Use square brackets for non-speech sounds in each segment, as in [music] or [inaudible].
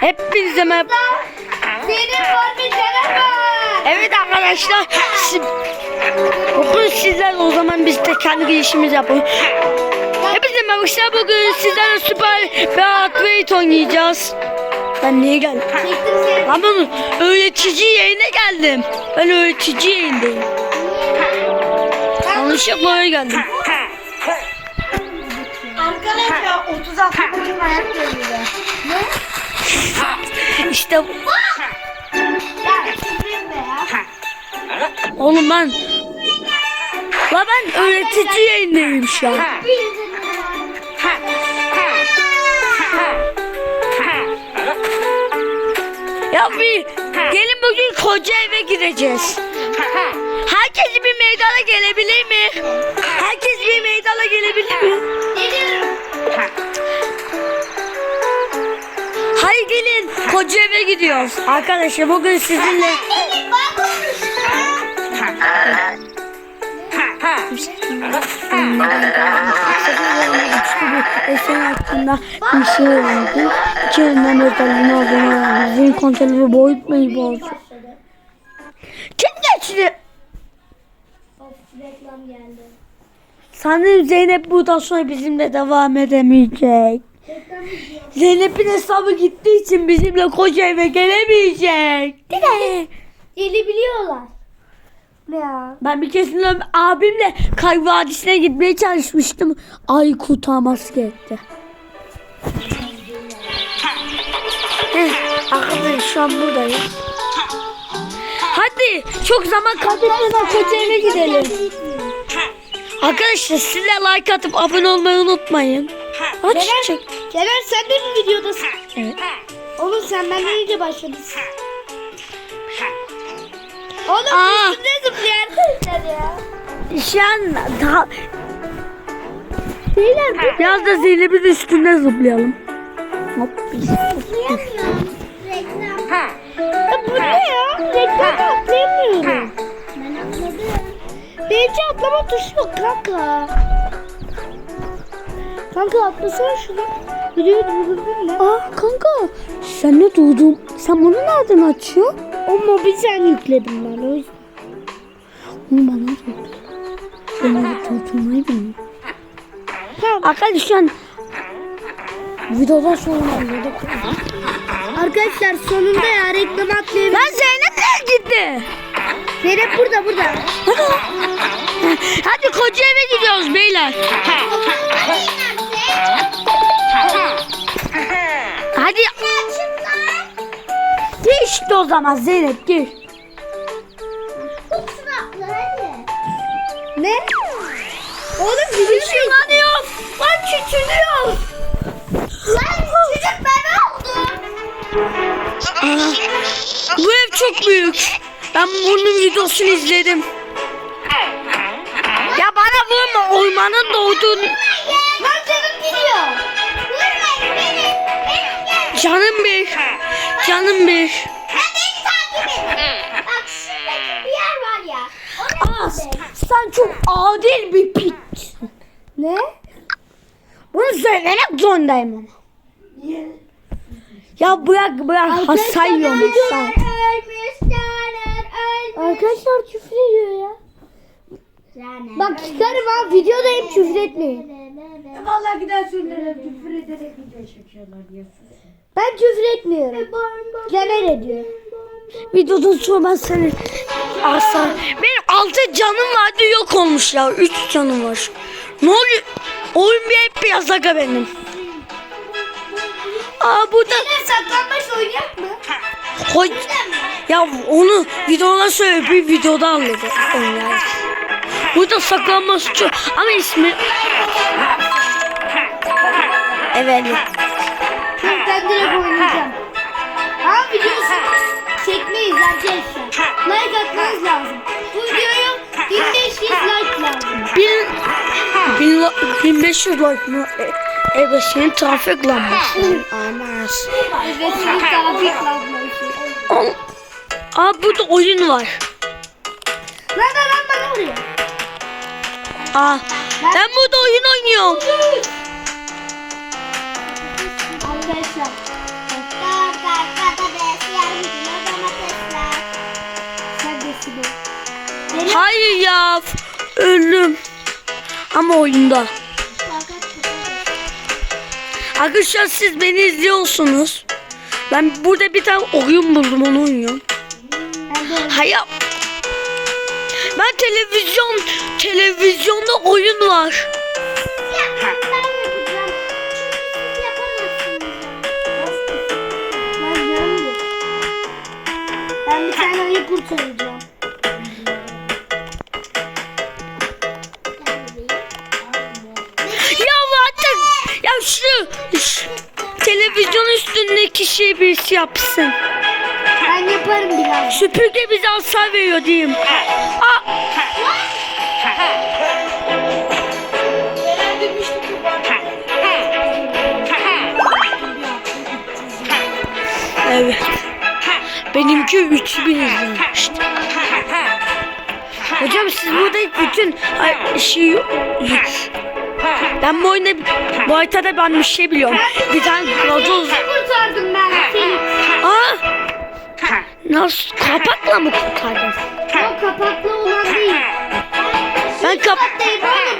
Hepinize merhaba. Bir tane var. Evet arkadaşlar. Bugün sizler o zaman biz de kendi girişimizi yapalım. Hepinize merhaba. Bugün sizlerle süper Beatweight oynayacağız. Ben niye geldim? Ama öğretici yayına geldim. Ben öğretici yayındayım. Yanlışlıkla oraya geldim. Arkadaşlar 36 bacım ayak geliyor. Ne? İşte bu. Oğlum ben La ben öğretici yayındayım şu an. Ya bir gelin bugün koca eve gireceğiz. Herkes bir meydana gelebilir mi? Herkes bir meydana gelebilir mi? Eve gidiyoruz. Arkadaşlar bugün sizinle Esen hakkında bir şey. İki yönden özelliğini olduğunu öğrendim. Zihin kontrolü boyut bozdu. Kim geçti? Reklam geldi. Sanırım Zeynep buradan sonra bizimle devam edemeyecek. Zeynep'in hesabı gittiği için bizimle koca eve gelemeyecek. Değil mi? Gelebiliyorlar. Ya. Ben bir kesin abimle Kay Vadisi'ne gitmeye çalışmıştım. Ay kurtarması gerekti. Heh, Arkadaşlar şu an buradayım. Hadi çok zaman kaybetmeden koca eve gidelim. Arkadaşlar siz de like atıp abone olmayı unutmayın. Aç çek. Celal sen de mi videodasın? Evet. Oğlum sen benden iyice başladın. Oğlum Aa. üstünde zıplayan arkadaşlar ya. Şu an daha... Beyler biraz da Zeynep'in üstünde zıplayalım. Hop. Atlayamıyorum. Reklam. Ya bu ne ya? Reklamda atlayamıyorum. Ben atladım. Bence atlama tuşu yok kanka. Kanka atlasana şunu. Biliyor durdurdun mu? Aa kanka sen ne durdun? Sen bunu nereden açıyorsun? O mobil sen yükledim ben o yüzden. Onu bana tut. Ben onu tutmayı bilmiyorum. Arkadaşlar videodan sonra anladık. Arkadaşlar sonunda ya reklam atlayabilirim. Lan Zeynep nereye gitti? Zeynep burada burada. Hadi. Hadi koca eve gidiyoruz beyler. Hadi. İşte o zaman Zeynep gir. Ne? Oğlum bir şey. Lan küçülüyor. Lan çocuk ben oldum. Bu ev çok büyük. Ben bunun videosunu izledim. Ya bana vurma ormanın doğduğunu. Gidiyor. Vurmayın beni. Benim gel. Canım bir. Canım bir. Sen beni takip et. Bak şuradaki bir yer var ya. Az. Sen çok adil bir piç. Ne? Bunu söylemek zorundayım ama. Ya bırak bırak hasar yiyorum hasar. Arkadaşlar küfür ediyor ya. Bak çıkarım ha videodayım küfür etmeyin. Vallahi gider söylerim küfür ederek video çekiyorlar diye. Ben küfür etmiyorum. Caner ediyor. Videodan sonra ben seni asar. Benim altı canım vardı yok olmuş ya. Üç canım var. Ne oluyor? Oyun bir hep beyaz aga benim. Aa burada Saklanmaç oynayak mı? koy. Ya onu videodan sonra bir videoda anladı. Oynar. Burada saklanması çok. Ama ismi... Evet. Ben direkt oynayacağım. Ama videosunu çekmeyiz arkadaşlar. Like atmanız lazım. Bu videoyu 1500 like lazım. Bin, bin, 1500 like mı? E, evet senin trafik lambası. Anas. Evet şimdi trafik lazım. Aa burada oyun var. Lan lan lan bana vuruyor. Aa, ben, ben burada oyun oynuyorum. Hayır ya. Ölüm. Ama oyunda. Arkadaşlar siz beni izliyorsunuz. Ben burada bir tane oyun buldum onu oynuyorum. Hayır. Ben televizyon televizyonda oyun var. Ben bir tane ayı kurtaracağım. Ya artık ya şu, şu televizyon üstündeki şey birisi yapsın. Ben yaparım biraz. Süpürge bize hasar veriyor diyeyim. Aa, evet. Benimki 3000 izlenmişti. Hocam siz burada bütün şey ben bu oyunda bu haritada ben bir şey biliyorum. Bir tane gazoz. kurtardım ben seni. Aa! Nasıl kapakla mı kurtardın? O kapaklı olan değil. Ben kap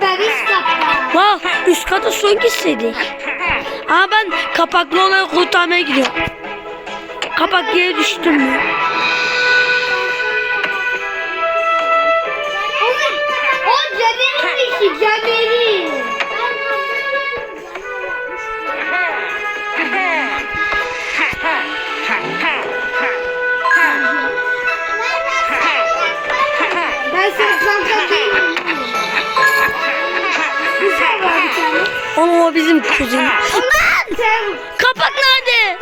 ben üst katta. Vah üst kata son gitseydik. Ama ben kapaklı olanı kurtarmaya gidiyorum. Kapak yere düştüm mü? Oğlum o Caner'in işi Caner'in. Onu o bizim kuzen. Kapak nerede?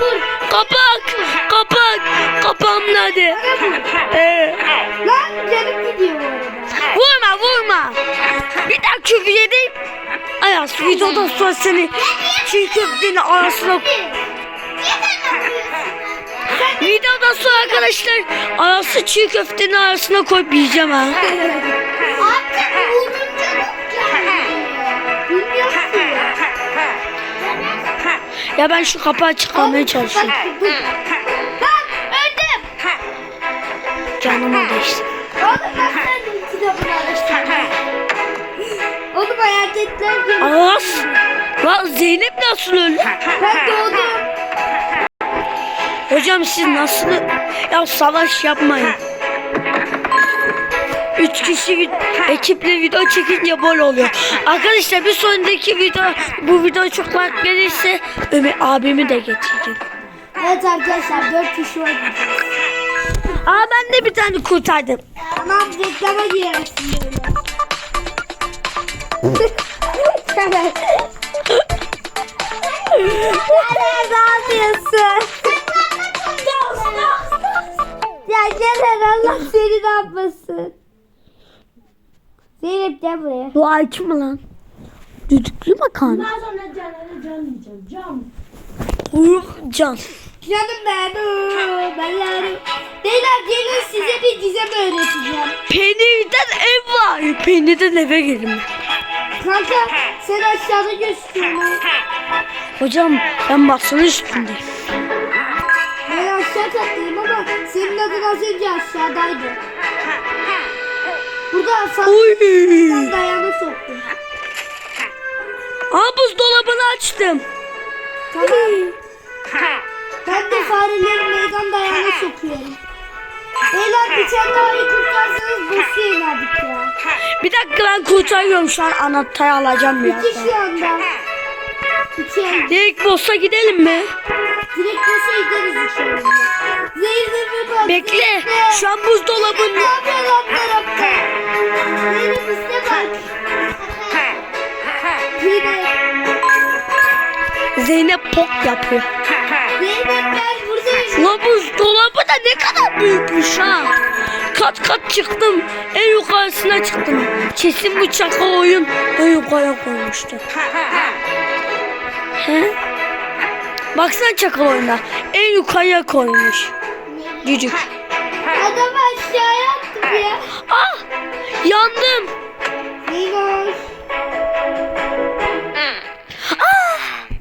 Kapak! Kapak! Kapağım nerede? Ee, lan canım gidiyor vurma vurma. Bir daha küfür edeyim. Ayas videodan sonra seni çiğ köftenin arasına Videodan sonra arkadaşlar arası çiğ köftenin arasına koyup yiyeceğim ha. Ya ben şu kapağı çıkarmaya çalışıyorum. Öldüm. Canıma değsin. Oğlum kitabını araştırdım. Oğlum hayaletler gibi. Aras. Lan Zeynep nasıl öldü? Ben doğdum. Hocam siz nasıl... Ya savaş yapmayın. Üç kişi ekiple video çekince bol oluyor. Arkadaşlar bir sonraki video bu video çok like gelirse Ömer abimi de getireceğim. Evet arkadaşlar 4 kişi var. Aa ben de bir tane kurtardım. Tamam reklama girersin böyle. Evet. Caner ne yapıyorsun? ya Caner Allah seni ne yapmasın? Zeynep gel buraya. Bu aç mı lan? Düdüklü makarna. Bundan sonra Caner'e can yiyeceğim. Can. Uyuk can. Canım ben ooo, ben yarım. Beyler gelin size bir gizem öğreteceğim. Peynirden ev var. Peynirden eve gelin. Kanka sen aşağıda gözüküyorsun. Hocam ben baksana üstündeyim. Ben aşağı kattayım ama senin adın az önce aşağıdaydı. Burada sana Oy. dayana soktum. Aa buzdolabını açtım. Tamam. Ben de fareleri meydan dayana sokuyorum. Beyler bir tane daha kurtarsanız boş yenerdik ya. Bir dakika ben kurtarıyorum şu an anahtarı alacağım İki birazdan. şu anda. İki anda. Direkt boss'a gidelim mi? Direkt nasıl gideriz iki anda. Zeynep'e bak. Bekle. Şu an buzdolabının... Ne yapıyor lan? Zeynep pop yapıyor. Ulan buzdolabı da ne kadar büyükmüş ha. Kat kat çıktım. En yukarısına çıktım. Kesin bu çakal oyun en yukarıya koymuştu. He? Baksana çakal oyuna. En yukarıya koymuş. Cücük. Adam aşağıya attım ya. Ah! Yandım. Zeynep.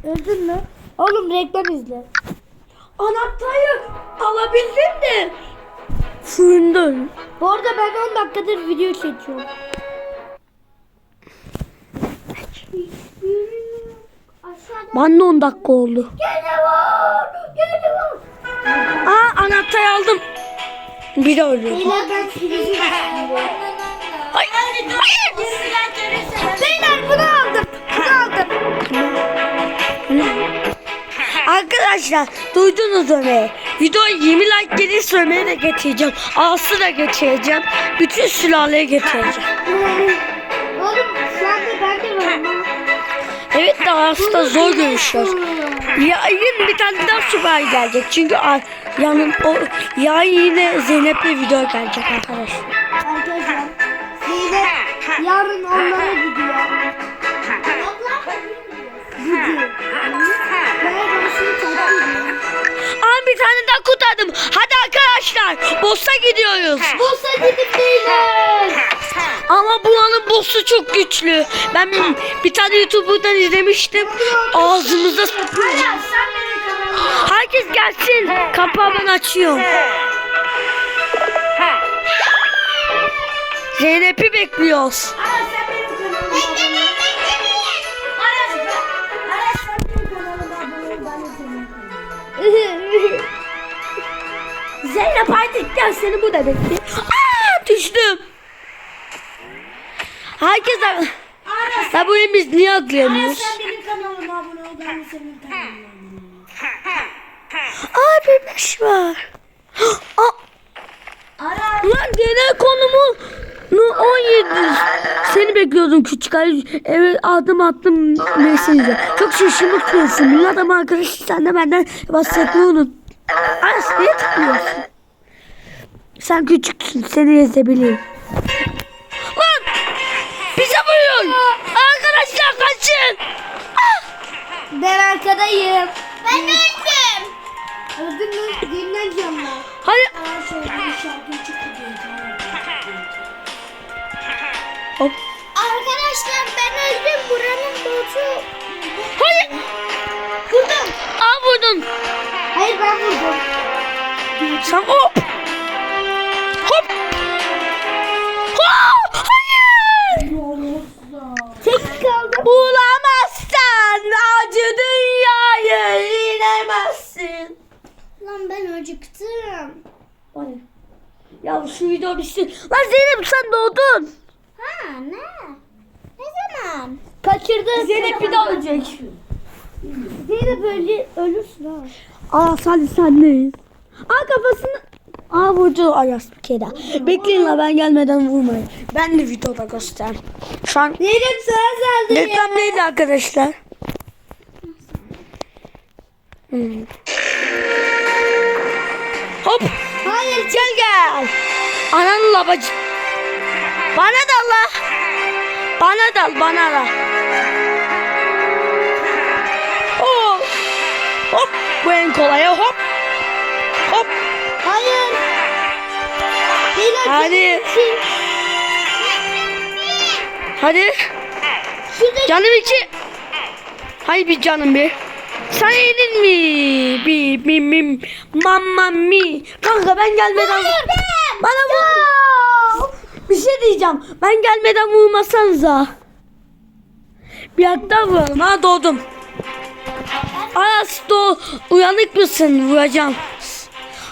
Öldün mü? Oğlum reklam izle. Anahtarı alabildim de. Fırında öldüm. Bu arada ben 10 dakikadır video çekiyorum. Aşağıda. Bana 10 dakika oldu. Gene var. Gene var. Aa anahtar aldım. Bir de ölüyor. [laughs] Beyler ben sizi Hayır. Hayır. Beyler bunu aldım. Bunu aldım. Arkadaşlar duydunuz Ömer'i. Videoya 20 like gelirse Ömer'i de getireceğim. Aslı da getireceğim. Bütün sülaleyi getireceğim. Oğlum anda ben de varım. Evet de Aslı zor görüşüyoruz. Yayın bir tane daha süper gelecek. Çünkü yanım o yayın yine Zeynep'le video gelecek arkadaşlar. Arkadaşlar. Yarın onlara gidiyor. Gidiyor. Aa bir tane daha kurtardım. Hadi arkadaşlar boss'a gidiyoruz. Bosa gidip beyler. Ama buranın boss'u çok güçlü. Ben bir tane YouTuber'dan izlemiştim. Ağzımıza Herkes gelsin. Kapağı ben açıyorum. Zeynep'i bekliyoruz. Zeynep artık gel seni burada bekliyor. Aa düştüm. Herkes ya bu biz niye atlayamıyoruz? benim kanalıma abone ol. Ben de senin kanalıma Aa bebeş var. [gasps] Aa, lan genel konumu nu 17. Seni bekliyordum küçük ay. Evet adım attım mesajı. Çok şaşırmışsın. Bir adam arkadaşı sen de benden bahsetmeyi unut. Aras niye tıklıyorsun? Sen küçüksün seni ezebilirim. Lan! Bize vuruyor. Arkadaşlar kaçın. Ben arkadayım. Ben öldüm. Öldün mü? Dinlen canlar. Hayır. Aa şöyle bir şarkı çıktı Hayır ben vurdum. Sen hop. Hop. Hop. Hayır. Tek kaldım. Bulamazsan acı dünyayı inemezsin. Lan ben acıktım. Ya şu video bitsin. Lan Zeynep sen doğdun. Ha ne? Ne zaman? Kaçırdı. Zeynep bir daha ölecek. Zeynep öyle ölürsün ha. Aa hadi sendeyiz. Aa kafasını... Aa vurdu Ayas bir kere. Bekleyin la ben gelmeden vurmayın. Ben de videoda göstereyim. Şu an Zeynep sana saldırıyor. reklam neydi arkadaşlar? Hmm. Hop. Hayır. Gel gel. Ananın labacı. Bana da la. Bana da bana da. Bu en kolayı hop. Hop. Hayır. Beyler Hadi. Şimdi, Hadi. şurada Canım iki. Hay bir canım bir. Sen yedin mi? Bi mi mi mamma mi. Kanka ben gelmeden bana vur. Bir şey diyeceğim. Ben gelmeden vurmasanıza. Bir hatta vuralım. Ha doğdum. Aras doğ. Uyanık mısın? Vuracağım.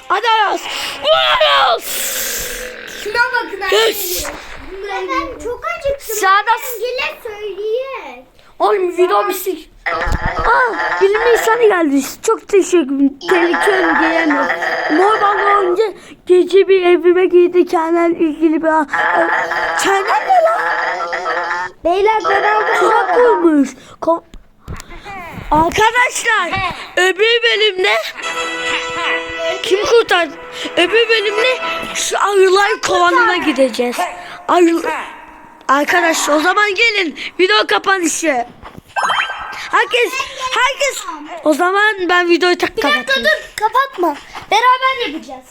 Hadi Aras. Vur Aras. şuna bakın Yes. Ben çok acıktım. Sağda Gele söyleyeyim. Oğlum video bitsin. Aa, bilim insanı geldi. Çok teşekkür ederim. Tehlikeli diyemem. Normalde önce gece bir evime girdi kendine ilgili bir... Kendine ne lan? Beyler ben aldım. Tuzak kurmuş. Ko- Arkadaşlar öbür bölümde kim kurtar? Öbür bölümde şu arılar kovanına gideceğiz. Arı... Arkadaşlar o zaman gelin video kapanışı. Herkes herkes o zaman ben videoyu tak Bir dakika kapatayım. dur kapatma. Beraber yapacağız.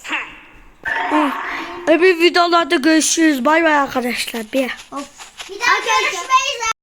Öbür videolarda görüşürüz. Bay bay arkadaşlar. Bir. Bir daha görüşmeyiz